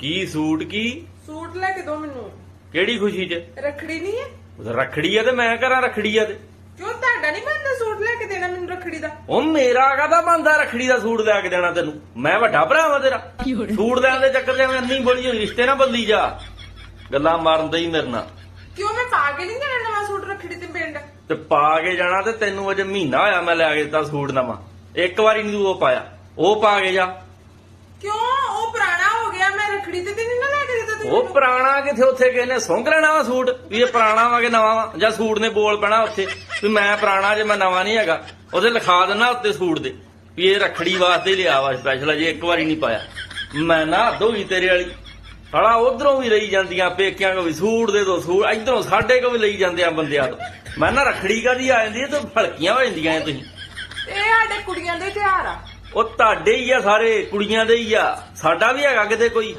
ਕੀ suit ਕੀ? Suit ਲੈ ਕੇ ਦੋ ਮੈਨੂੰ। ਕਿਹੜੀ ਖੁਸ਼ੀ 'ਚ? ਰੱਖੜੀ ਨਹੀਂ ਹੈ? ਉਹ ਰੱਖੜੀ ਆ ਤੇ ਮੈਂ ਕਰਾਂ ਰੱਖੜੀ ਆ ਤੇ। ਕਿਉਂ ਤੁਹਾਡਾ ਨਹੀਂ ਬੰਦਾ ਸੂਟ ਲੈ ਕੇ ਦੇਣਾ ਮੈਨੂੰ ਰੱਖੜੀ ਦਾ? ਉਹ ਮੇਰਾ ਕਾਹਦਾ ਬੰਦਾ ਰੱਖੜੀ ਦਾ ਸੂਟ ਲੈ ਕੇ ਦੇਣਾ ਤੈਨੂੰ? ਮੈਂ ਵੱਡਾ ਭਰਾ ਵਾਂ ਤੇਰਾ। ਸੂਟ ਲੈਣ ਦੇ ਚੱਕਰ 'ਚ ਐਵੇਂ ਅੰਨੀ ਬੋਲੀ ਹੋਈ ਰਿਸ਼ਤੇ ਨਾ ਬਦਲੀ ਜਾ। ਗੱਲਾਂ ਮਾਰਨ ਦੇ ਹੀ ਮੇਰੇ ਨਾਲ। ਕਿਉਂ ਮੈਂ ਪਾ ਕੇ ਨਹੀਂ ਦੇਣਾ ਨਵਾਂ ਸੂਟ ਰੱਖੜੀ ਤੇ ਪਿੰਡ? ਤੇ ਪਾ ਕੇ ਜਾਣਾ ਤੇ ਤੈਨੂੰ ਅਜੇ ਮਹੀਨਾ ਹੋਇਆ ਮੈਂ ਲੈ ਕੇ ਦਿੱਤਾ ਸੂਟ ਨਵਾਂ। ਇੱਕ ਵਾਰੀ ਨਹੀਂ ਤੂੰ ਉਹ ਪਾਇਆ। ਉਹ ਪਾ ਕੇ ਜਾ ਕਿਉਂ ਉਹ ਪੁਰਾਣਾ ਹੋ ਗਿਆ ਮੈਂ ਰੱਖੜੀ ਤੇ ਨਹੀਂ ਨਾ ਲੈ ਕੇ ਦਿੱਤਾ ਉਹ ਪੁਰਾਣਾ ਕਿਥੇ ਉੱਥੇ ਕਿਸੇ ਨੇ? ਸੁੰਘ ਲੈਣਾ ਵਾ ਸੂਟ? ਵੀ ਇਹ ਪੁਰਾਣਾ ਵਾ ਕਿ ਨਵਾਂ ਵਾ? ਜਾਂ ਸੂਟ ਨੇ ਬੋਲ ਪੈਣਾ ਉੱਥੇ? ਵੀ ਮੈਂ ਪੁਰਾਣਾ ਜੇ ਮੈਂ ਨਵਾਂ ਨਹੀਂ ਹੈਗਾ। ਉਹਦੇ ਲਿਖਾ ਦੇਣਾ ਉੱਤੇ ਸੂਟ ਦੇ। ਵੀ ਇਹ ਰੱਖੜੀ ਵਾਸਤੇ ਲਿਆ ਵਾ ਸਪੈਸ਼ਲ ਅਜੇ ਇੱਕ ਵਾਰੀ ਨਹੀਂ ਪਾਇਆ। ਮੈਂ ਨਾ ਹੱਦ ਹੋ ਗਈ ਤੇਰੇ ਵਾਲੀ। ਸਾਲਾ ਉਧਰੋਂ ਵੀ ਲਈ ਜਾਂਦੀਆਂ ਪੇਕਿਆਂ ਕੋ ਵੀ। ਸੂਟ ਦੇ ਦੋ ਸੂਟ। ਇਧਰੋਂ ਸਾਡੇ ਕੋ ਵੀ ਲਈ ਜਾਂਦੇ ਆ ਬੰਦਿਆਂ ਤੋਂ। ਮੈਂ ਨਾ ਰੱਖੜੀ ਕਾਦੀ ਆ ਜਾਂਦੀ ਹੈ ਤੇ ਫਲਕੀਆਂ ਹੋ ਜਾਂਦੀਆਂ ਐ ਤੁਸੀਂ। ਇਹ ਸਾਡੇ ਕੁੜੀਆਂ ਦੇ ਤਿਉਹਾਰ ਆ। ਉਹ ਤੁਹਾਡੇ ਹੀ ਆ ਸਾਰੇ ਕੁੜੀਆਂ ਦੇ ਹੀ ਆ। ਸਾਡਾ ਵੀ ਹੈਗਾ ਕਿਤੇ ਕੋਈ।